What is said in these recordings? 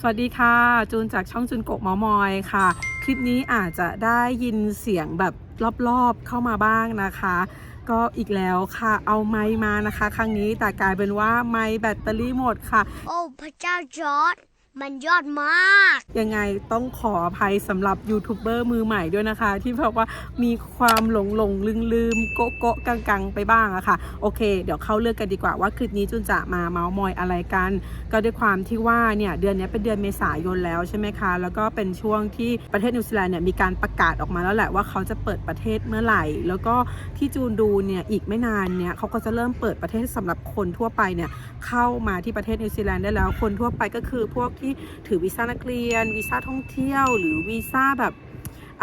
สวัสดีค่ะ จูนจากช่องจูนโกกมอมอยค่ะ คลิปนี้อาจจะได้ยินเสียงแบบรอบๆเข้ามาบ้างนะคะ ก็อีกแล้วค่ะ เอาไม้มานะคะ ครั้งนี้แต่กลายเป็นว่าไม้แบตเตอรี่หมดค่ะ โอ้พระเจ้าจอร์ด มันยอดมาก ยังไงต้องขออภัยสำหรับยูทูบเบอร์มือใหม่ด้วยนะคะ ที่แบบว่ามีความหลงหลงลืมลืมโกะโกะกังกังๆไปบ้างอะค่ะ โอเค เดี๋ยวเข้าเรื่องกันดีกว่าว่าคลิปนี้จุนจะมาเมาส์มอยอะไรกัน ก็ด้วยความที่ว่าเนี่ยเดือนนี้เป็นเดือนเมษายนแล้วใช่ไหมคะ แล้วก็เป็นช่วงที่ประเทศนิวซีแลนด์เนี่ยมีการประกาศออกมาแล้วแหละว่าเขาจะเปิดประเทศเมื่อไหร่ แล้วก็ที่จูนดูเนี่ยอีกไม่นานเนี่ยเขาก็จะเริ่มเปิดประเทศสำหรับคนทั่วไปเนี่ยเข้ามาที่ประเทศนิวซีแลนด์ได้แล้ว คนทั่วไปก็คือพวกที่ถือวีซ่านักเรียนวีซ่าท่องเที่ยว หรือวีซ่าแบบ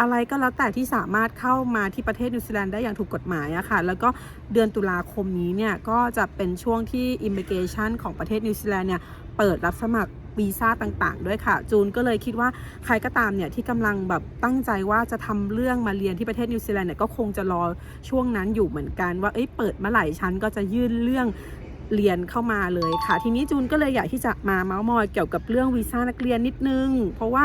อะไรก็แล้วแต่ที่สามารถเข้ามาที่ประเทศนิวซีแลนด์ได้อย่างถูกกฎหมายอะค่ะ แล้วก็เดือนตุลาคมนี้เนี่ย ก็จะเป็นช่วงที่ Immigration ของประเทศนิวซีแลนด์เนี่ย เปิดรับสมัครวีซ่าต่างๆ ด้วยค่ะ จูนก็เลยคิดว่าใครก็ตามเนี่ย ที่กำลังแบบตั้งใจว่าจะทำเรื่องมาเรียนที่ประเทศนิวซีแลนด์เนี่ย ก็คงจะรอช่วงนั้นอยู่เหมือนกันว่าเอ้ยเปิดเมื่อไหร่ฉันก็จะยื่นเรื่อง เรียนเข้ามาเลยค่ะ ทีนี้จูนก็เลยอยากที่จะมาเมาส์มอยเกี่ยวกับเรื่องวีซ่านักเรียนนิดนึง เพราะว่า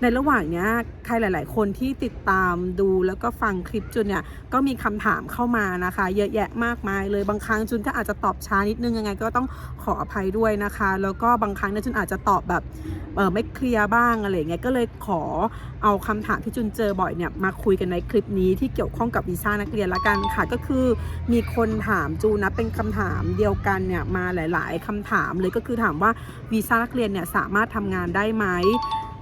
ในระหว่างเนี้ยใครหลาย ๆ คนที่ติดตามดูแล้วก็ฟังคลิปจูนเนี่ยก็มีคำถามเข้ามานะคะ เยอะแยะมากมายเลยบางครั้งจูนก็อาจจะตอบช้านิดนึงยังไง ก็ต้องขออภัยด้วยนะคะ แล้วก็บางครั้งเนี่ยจูนอาจจะตอบแบบเออไม่เคลียร์บ้างอะไรย่างเงี้ยก็เลยขอเอาคำถามที่จูนเจอบ่อยเนี่ยมาคุยกันในคลิปนี้ที่เกี่ยวข้องกับวีซ่านักเรียนละกันค่ะ ก็คือมีคนถามจูนนะเป็นคำถามเดียวกันเนี่ยมาหลาย ๆคำถามเลยก็คือถามว่าวีซ่านักเรียนเนี่ยสามารถทำงานได้ไหม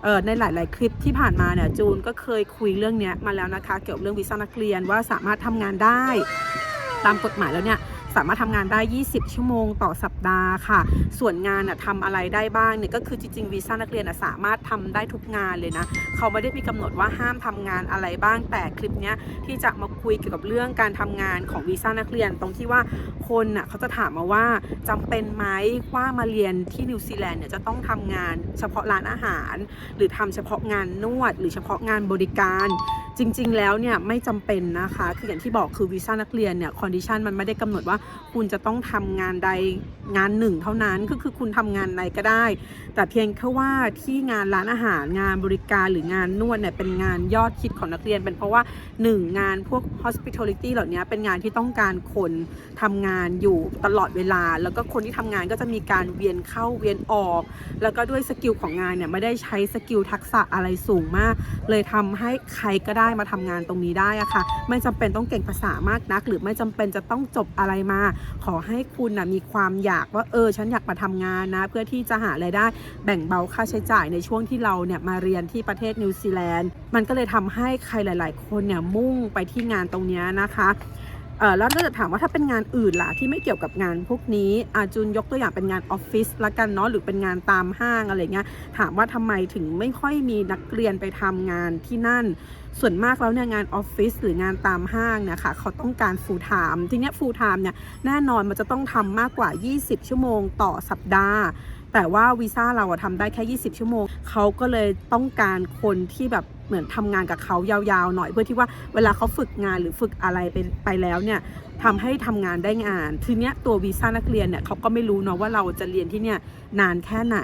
เออในหลาย ๆ คลิปที่ผ่านมาเนี่ยจูนก็เคยคุยเรื่องนี้มาแล้วนะคะ เกี่ยวกับเรื่องวีซ่านักเรียนว่าสามารถทำงานได้ ตามกฎหมายแล้วเนี่ย สามารถทำงานได้ 20 ชั่วโมงต่อสัปดาห์ค่ะ ส่วนงานน่ะทำอะไรได้บ้างเนี่ยก็คือจริงๆวีซ่านักเรียนน่ะสามารถทำได้ทุกงานเลยนะเขาไม่ได้มีกำหนดว่าห้ามทำงานอะไรบ้างแต่คลิปเนี้ยที่จะมาคุยเกี่ยวกับเรื่องการทำงานของวีซ่านักเรียน ตรงที่ว่าคนน่ะเขาจะถามมาว่าจำเป็นไหมว่ามาเรียนที่นิวซีแลนด์เนี่ยจะต้องทำงานเฉพาะร้านอาหาร หรือทำเฉพาะงานนวด หรือเฉพาะงานบริการ จริง ๆ แล้วเนี่ยไม่จำเป็นนะคะ คืออย่างที่บอกคือวีซ่านักเรียนเนี่ยคอนดิชันมันไม่ได้กำหนดว่าคุณจะต้องทำงานใดงานหนึ่งเท่านั้นก็คือคุณทำงานใดก็ได้ แต่เพียงแค่ว่าที่งานร้านอาหารงานบริการหรืองานนวดเนี่ยเป็นงานยอดฮิตของนักเรียน เป็นเพราะว่า 1 งานพวก hospitality เหล่านี้เป็นงานที่ต้องการคนทำงานอยู่ตลอดเวลา แล้วก็คนที่ทำงานก็จะมีการเวียนเข้าเวียนออก แล้วก็ด้วยสกิลของงานเนี่ยไม่ได้ใช้สกิลทักษะอะไรสูงมาก เลยทำให้ใครก็ได้มาทำงานตรงนี้ได้อะค่ะ ไม่จำเป็นต้องเก่งภาษามากนัก หรือไม่จำเป็นจะต้องจบอะไรมา ขอให้คุณนะมีความอยากว่าเออฉันอยากมาทำงานนะ เพื่อที่จะหารายได้แบ่งเบาค่าใช้จ่ายในช่วงที่เราเนี่ยมาเรียนที่ประเทศนิวซีแลนด์มันก็เลยทำให้ใครหลาย ๆ คนเนี่ยมุ่งไปที่งานตรงนี้นะคะ แล้วถ้าจะถามว่าถ้าเป็นงานอื่นล่ะที่ไม่เกี่ยวกับงานพวกนี้อาจุนยกตัวอย่างเป็นงานออฟฟิศละกันเนาะหรือเป็นงานตามห้างอะไรเงี้ยถามว่าทำไมถึงไม่ค่อยมีนักเรียนไปทำงานที่นั่น ส่วนมากแล้วเนี่ยงานออฟฟิศหรืองานตามห้างเนี่ยค่ะเขาต้องการ full time ทีเนี้ย full time เนี่ยแน่นอนมันจะต้องทำมากกว่า 20 ชั่วโมงต่อสัปดาห์ แต่ว่าวีซ่าเราอะทำได้แค่ 20 ชั่วโมง เขาก็เลยต้องการคนที่แบบเหมือนทำงานกับเขายาวๆหน่อยเพื่อที่ว่าเวลาเขาฝึกงานหรือฝึกอะไรไปไปแล้วเนี่ยทำให้ทำงานได้งาน ทีเนี้ยตัววีซ่านักเรียนเนี่ยเขาก็ไม่รู้เนาะว่าเราจะเรียนที่เนี่ยนานแค่ไหน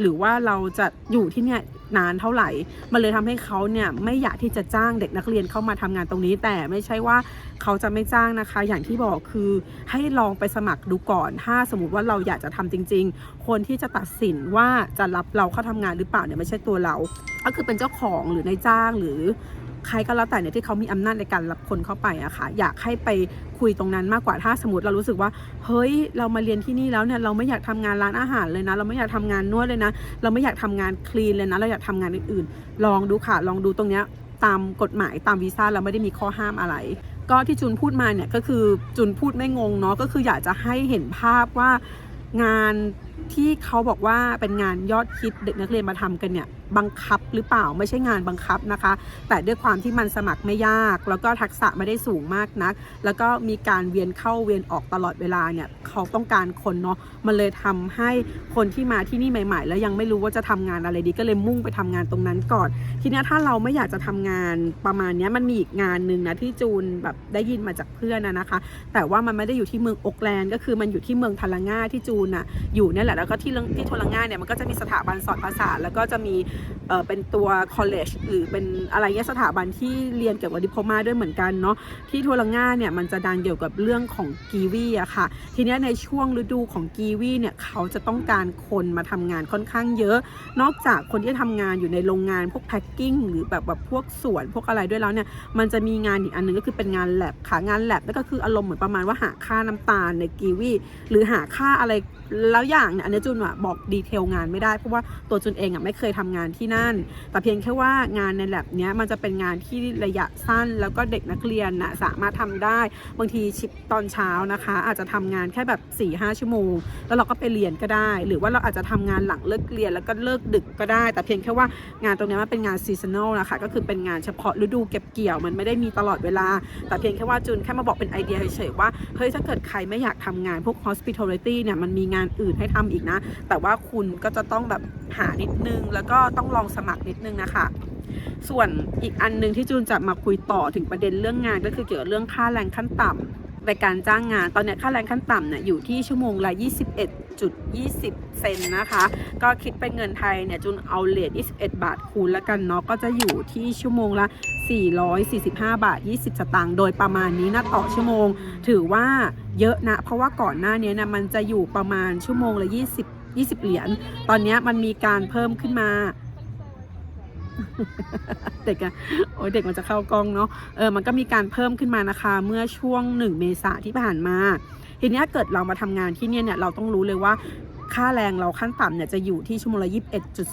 หรือว่าเราจะอยู่ที่เนี่ย นานเท่าไหร่ มันเลยทำให้เขาเนี่ยไม่อยากที่จะจ้างเด็กนักเรียนเข้ามาทำงานตรงนี้ แต่ไม่ใช่ว่าเขาจะไม่จ้างนะคะ อย่างที่บอกคือให้ลองไปสมัครดูก่อน ถ้าสมมติว่าเราอยากจะทำจริง ๆ คนที่จะตัดสินว่าจะรับเราเข้าทำงานหรือเปล่าเนี่ยไม่ใช่ตัวเรา ก็คือเป็นเจ้าของหรือนายจ้างหรือ ใครก็แล้วแต่เนี่ยที่เขามีอำนาจในการรับคนเข้าไปอะค่ะอยากให้ไปคุยตรงนั้นมากกว่าถ้าสมมติเรารู้สึกว่า เฮ้ยเรามาเรียนที่นี่แล้วเนี่ยเราไม่อยากทำงานร้านอาหารเลยนะ เราไม่อยากทำงานนวดเลยนะ เราไม่อยากทำงานคลีนเลยนะ เราอยากทำงานอื่นๆ ลองดูค่ะ ลองดูตรงเนี้ยตามกฎหมายตามวีซ่าเราไม่ได้มีข้อห้ามอะไร ก็ที่จุนพูดมาเนี่ยก็คือจุนพูดไม่งงเนาะก็คืออยากจะให้เห็นภาพว่างานที่เขาบอกว่าเป็นงานยอดฮิตเด็กนักเรียนมาทำกันเนี่ย บังคับหรือเปล่าไม่ใช่งานบังคับนะคะ แต่ด้วยความที่มันสมัครไม่ยาก แล้วก็ทักษะไม่ได้สูงมากนัก แล้วก็มีการเวียนเข้าเวียนออกตลอดเวลาเนี่ย เขาต้องการคนเนาะมันเลยทำให้คนที่มาที่นี่ใหม่ ๆ แล้วยังไม่รู้ว่าจะทำงานอะไรดีก็เลยมุ่งไปทำงานตรงนั้นก่อน ทีนี้ถ้าเราไม่อยากจะทำงานประมาณนี้มันมีอีกงานหนึ่งนะที่จูนแบบได้ยินมาจากเพื่อนนะนะคะ แต่ว่ามันไม่ได้อยู่ที่เมืองโอกแลนด์ก็คือมันอยู่ที่เมืองทาลาง่าที่จูนอะอยู่นี่แหละแล้วก็ที่ที่โทรง่าเนี่ยมันก็จะมีสถาบันสอนภาษา แล้วก็จะมีเอ่อเป็นตัว college หรือเป็นอะไรเงี้ยสถาบันที่เรียนเกี่ยวกับดิโพมาด้วยเหมือนกันเนาะที่โทรง่าเนี่ยมันจะดังเกี่ยวกับเรื่องของกีวีอะค่ะ ทีนี้ในช่วงฤดูของกีวีเนี่ยเขาจะต้องการคนมาทำงานค่อนข้างเยอะ นอกจากคนที่ทำงานอยู่ในโรงงานพวกแพ็คกิ้งหรือแบบแบบพวกสวนพวกอะไรด้วยแล้วเนี่ยมันจะมีงานอีกอันหนึ่งก็คือเป็นงานแลบค่ะงานแลบนั่นก็คืออารมณ์เหมือนประมาณว่าหาค่าน้ำตาลในกีวีหรือหาค่าอะไรแล้วอย่างเนี่ยอันนี้จุนอะบอกดีเทลงานไม่ได้เพราะว่าตัวจุนเองอะไม่เคยทำงานที่นั่น แต่เพียงแค่ว่างานในแลบเนี้ยมันจะเป็นงานที่ระยะสั้น แล้วก็เด็กนักเรียนนะสามารถทำได้ บางทีชิปตอนเช้านะคะ อาจจะทำงานแค่แบบ4ี่ห้าชั่วโมง แล้วเราก็ไปเรียนก็ได้ หรือว่าเราอาจจะทำงานหลังเลิกเรียนแล้วก็เลิกดึกก็ได้ แต่เพียงแค่ว่างานตรงนี้มันเป็นงานซีซันอลนะคะก็คือเป็นงานเฉพาะฤดูเก็บเกี่ยวมันไม่ได้มีตลอดเวลา แต่เพียงแค่ว่าจุนแค่มาบอกเป็นไอเดียเฉยๆว่าเฮ้ยถ้าเกิดใครไม่อยากทำงานพวก hospitality เนี่ยมันมีงานอื่นให้ทำอีกนะ แต่ว่าคุณก็จะต้องแบบหานิดนึง แล้วก็ต้องลองสมัครนิดนึงนะคะส่วนอีกอันหนึงที่จูนจะมาคุยต่อถึงประเด็นเรื่องงานก็คือเกี่ยวกับเรื่องค่าแรงขั้นต่ำในการจ้างงาน ตอนนี้ค่าแรงขั้นต่ำเนี่ยอยู่ที่ชั่วโมงละ 21.20 เซนนะคะ ก็คิดเป็นเงินไทยเนี่ยจูนเอาเลท21 บาทคูณแล้วกันเนาะก็จะอยู่ที่ชั่วโมงละ 445 บาท 20 สตางค์โดยประมาณนี้นะต่อชั่วโมง ถือว่าเยอะนะ เพราะว่าก่อนหน้านี้นะมันจะอยู่ประมาณชั่วโมงละ 20 20 เหรียญตอนนี้มันมีการเพิ่มขึ้นมา เด็กอะโอ้ยเด็กมันจะเข้ากล้องเนาะเออมันก็มีการเพิ่มขึ้นมานะคะ เมื่อช่วง 1 เมษาที่ผ่านมา ทีนี้เกิดเรามาทำงานที่เนี่ยเนี่ยเราต้องรู้เลยว่าค่าแรงเราขั้นต่ำเนี่ยจะอยู่ที่ชั่วโมงละ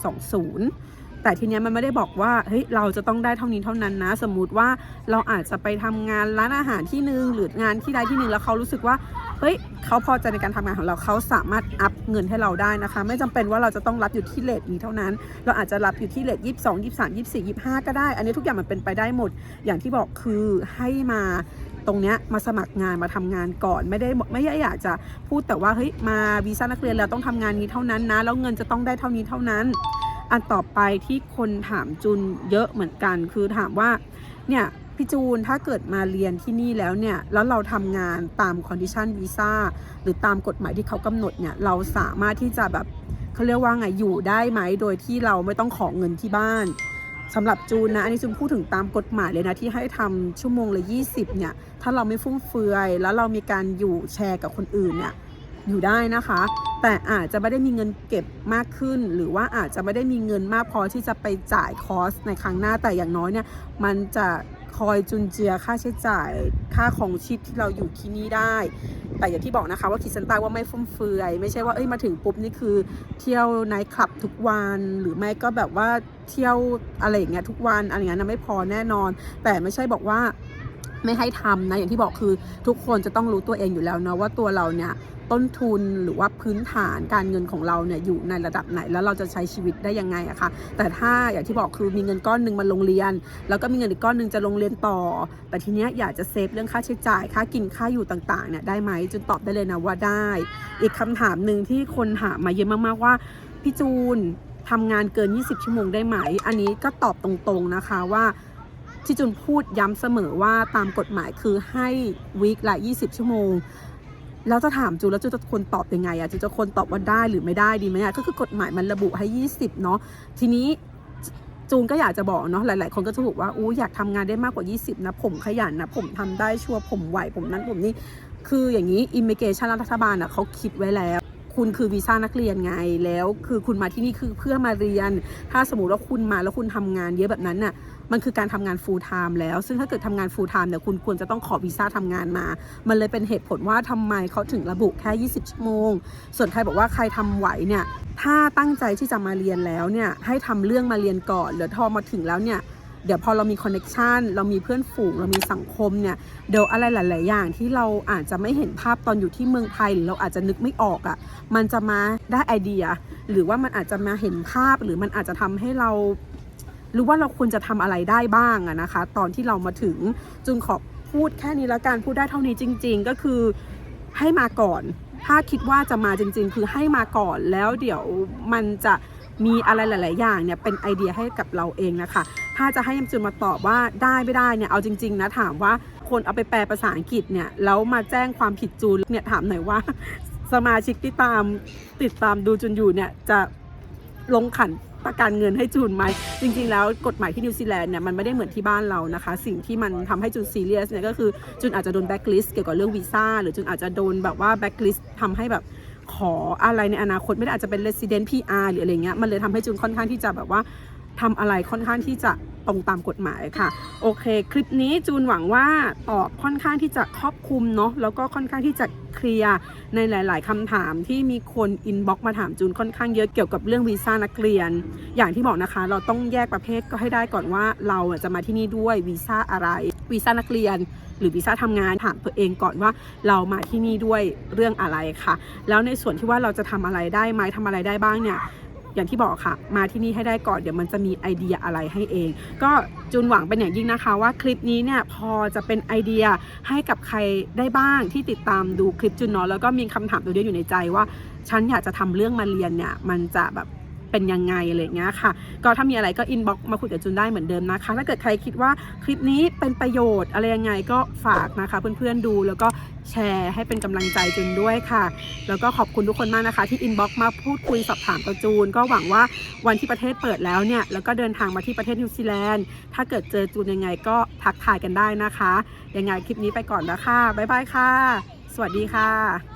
21.20แต่ทีเนี้ยมันไม่ได้บอกว่าเฮ้ยเราจะต้องได้เท่านี้เท่านั้นนะ สมมุติว่าเราอาจจะไปทำงานร้านอาหารที่หนึ่งหรืองานที่ใดที่หนึ่งแล้วเขารู้สึกว่า เฮ้ยเขาพอใจในการทำงานของเราเขาสามารถอัพเงินให้เราได้นะคะ ไม่จำเป็นว่าเราจะต้องรับอยู่ที่เลทนี้เท่านั้น เราอาจจะรับอยู่ที่เลทยี่สิบสองยี่สามยี่สี่ยี่ห้าก็ได้ อันนี้ทุกอย่างมันเป็นไปได้หมด อย่างที่บอกคือให้มาตรงเนี้ยมาสมัครงานมาทำงานก่อนไม่ได้ไม่ได้อยากจะพูดแต่ว่าเฮ้ยมาวีซ่านักเรียนแล้วต้องทำงานนี้เท่านั้นนะแล้วเงินจะต้องได้เท่านี้เท่านั้น อันต่อไปที่คนถามจุนเยอะเหมือนกัน คือถามว่าเนี่ย พี่จูนถ้าเกิดมาเรียนที่นี่แล้วเนี่ยแล้วเราทำงานตามคอนดิชันวีซ่าหรือตามกฎหมายที่เขากำหนดเนี่ยเราสามารถที่จะแบบเขาเรียกว่าไงอยู่ได้ไหมโดยที่เราไม่ต้องขอเงินที่บ้านสำหรับจูนนะ อันนี้จูนพูดถึงตามกฎหมายเลยนะ ที่ให้ทำชั่วโมงละ 20 เนี่ย ถ้าเราไม่ฟุ่มเฟือย แล้วเรามีการอยู่แชร์กับคนอื่นเนี่ยอยู่ได้นะคะ แต่อาจจะไม่ได้มีเงินเก็บมากขึ้น หรือว่าอาจจะไม่ได้มีเงินมากพอที่จะไปจ่ายคอสในครั้งหน้าแต่อย่างน้อยเนี่ย มันจะ อยจุนเจือค่าใช้จ่ายค่าของชีพที่เราอยู่ที่นี่ได้ แต่อย่างที่บอกนะคะว่าขีดส้นใต้ว่าไม่ฟุ่มเฟือย ไม่ใช่ว่าเอ้ยมาถึงปุ๊บนี่คือ เที่ยวไนท์คลับทุกวันหรือไม่ก็แบบว่าเที่ยวอะไรอย่างเงี้ยทุกวันอะไรอย่างเงี้ยนะไม่พอแน่นอน แต่ไม่ใช่บอกว่าไม่ให้ทำนะอย่างที่บอกคือทุกคนจะต้องรู้ตัวเองอยู่แล้วเนาะว่าตัวเราเนี่ย ต้นทุนหรือว่าพื้นฐานการเงินของเราเนี่ยอยู่ในระดับไหน แล้วเราจะใช้ชีวิตได้ยังไงอะคะแต่ถ้าอย่างที่บอกคือมีเงินก้อนหนึ่งมาลงเรียน แล้วก็มีเงินอีกก้อนหนึ่งจะลงเรียนต่อ แต่ทีเนี้ยอยากจะเซฟเรื่องค่าใช้จ่ายค่ากินค่าอยู่ต่างๆเนี่ยได้ไหมจนตอบได้เลยนะว่าได้ อีกคำถามหนึ่งที่คนถามมาเยอะมากๆว่าพี่จูนทำงานเกิน 20 ชั่วโมงได้ไหม อันนี้ก็ตอบตรงๆนะคะว่าที่จูนพูดย้ำเสมอว่าตามกฎหมายคือให้วีคละ 20 ชั่วโมง แล้วจะถามจูแล้วจูจะควรตอบยังไงอะจูจะควรตอบว่าได้หรือไม่ได้ดีไหมอะก็คือกฎหมายมันระบุให้ 20 เนาะทีนี้จูนก็อยากจะบอกเนาะหลาย ๆ คนก็จะบอกว่าอู้อยากทำงานได้มากกว่า 20 นะ ผมขยันนะ ผมทำได้ชัวร์ผมไหวผมนั้นผมนี่คืออย่างนี้อิมิเกชันรัฐบาลอะเขาคิดไว้แล้ว คุณคือวีซ่านักเรียนไงแล้ว คือคุณมาที่นี่คือเพื่อมาเรียน ถ้าสมมติว่าคุณมาแล้วคุณทำงานเยอะแบบนั้นน่ะ มันคือการทำงาน full time แล้ว ซึ่งถ้าเกิดทำงาน full time เนี่ยคุณควรจะต้องขอวีซ่าทำงานมา มันเลยเป็นเหตุผลว่าทำไมเขาถึงระบุแค่ 20 ชั่วโมง ส่วนใครบอกว่าใครทำไหวเนี่ย ถ้าตั้งใจที่จะมาเรียนแล้วเนี่ยให้ทำเรื่องมาเรียนก่อนแล้วทอมาถึงแล้วเนี่ยเดี๋ยวพอเรามีคอนเน็ชันเรามีเพื่อนฝูง เรามีสังคมเนี่ย เดี๋ยวอะไรหลาย ๆ อย่างที่เราอาจจะไม่เห็นภาพตอนอยู่ที่เมืองไทย หรือเราอาจจะนึกไม่ออกอะ่ะ มันจะมาได้ไอเดีย หรือว่ามันอาจจะมาเห็นภาพ หรือมันอาจจะทำให้เรา รู้ว่าเราควรจะทำอะไรได้บ้างอะนะคะ ตอนที่เรามาถึงจึงขอพูดแค่นี้แล้วกันพูดได้เท่านี้จริง ๆ ก็คือให้มาก่อน ถ้าคิดว่าจะมาจริง ๆ คือให้มาก่อนแล้วเดี๋ยวมันจะมีอะไรหลาย ๆ อย่างเนี่ยเป็นไอเดียให้กับเราเองนะคะ ถ้าจะให้ยมจุนมาตอบว่าได้ไม่ได้เนี่ยเอาจริง ๆ นะถามว่าคนเอาไปแปลภาษาอังกฤษเนี่ยแล้วมาแจ้งความผิดจูนเนี่ยถามหน่อยว่าสมาชิกที่ตามติดตามดูจุนอยู่เนี่ยจะลงขัน ประกันเงินให้จูนไหมจริงๆแล้วกฎหมายที่นิวซีแลนด์เนี่ยมันไม่ได้เหมือนที่บ้านเรานะคะ สิ่งที่มันทำให้จูนซีเรียสเนี่ยก็คือจูนอาจจะโดนแบ็กลิสเกี่ยวกับเรื่องวีซ่าหรือจูนอาจจะโดนแบบว่าแบ็กลิสทำให้แบบขออะไรในอนาคตไม่ได้อาจจะเป็น resident PR หรืออะไรเงี้ยมันเลยทำให้จูนค่อนข้างที่จะแบบว่า ทำอะไรค่อนข้างที่จะตรงตามกฎหมายค่ะ โอเค คลิปนี้จูนหวังว่าตอบค่อนข้างที่จะครอบคลุมเนาะแล้วก็ค่อนข้างที่จะเคลียร์ในหลาย ๆคำถามที่มีคนอินบ็อกมาถามจูนค่อนข้างเยอะเกี่ยวกับเรื่องวีซ่านักเรียน อย่างที่บอกนะคะ เราต้องแยกประเภทก็ให้ได้ก่อนว่าเราจะมาที่นี่ด้วยวีซ่าอะไรวีซ่านักเรียน หรือวีซ่าทำงานถามตัวเองก่อนว่าเรามาที่นี่ด้วยเรื่องอะไรค่ะ แล้วในส่วนที่ว่าเราจะทำอะไรได้ไหมทำอะไรได้บ้างเนี่ย อย่างที่บอกค่ะ มาที่นี่ให้ได้ก่อนเดี๋ยวมันจะมีไอเดียอะไรให้เอง ก็จูนหวังเป็นอย่างยิ่งนะคะว่าคลิปนี้เนี่ยพอจะเป็นไอเดียให้กับใครได้บ้างที่ติดตามดูคลิปจูนเนาะแล้วก็มีคำถามตัวเดียวอยู่ในใจว่า ฉันอยากจะทำเรื่องมาเรียนเนี่ยมันจะแบบ เป็นยังไงอะไรเงี้ยค่ะ ก็ถ้ามีอะไรก็อินบ็อกมาคุยกับจูนได้เหมือนเดิมนะคะ ถ้าเกิดใครคิดว่าคลิปนี้เป็นประโยชน์อะไรยังไงก็ฝากนะคะ เพื่อนๆดูแล้วก็แชร์ให้เป็นกำลังใจจูนด้วยค่ะ แล้วก็ขอบคุณทุกคนมากนะคะ ที่อินบ็อกมาพูดคุยสอบถามกับจูน ก็หวังว่าวันที่ประเทศเปิดแล้วเนี่ยแล้วก็เดินทางมาที่ประเทศนิวซีแลนด์ถ้าเกิดเจอจูนยังไงก็ทักทายกันได้นะคะยังไงคลิปนี้ไปก่อนแล้วค่ะบ๊ายบายค่ะ สวัสดีค่ะ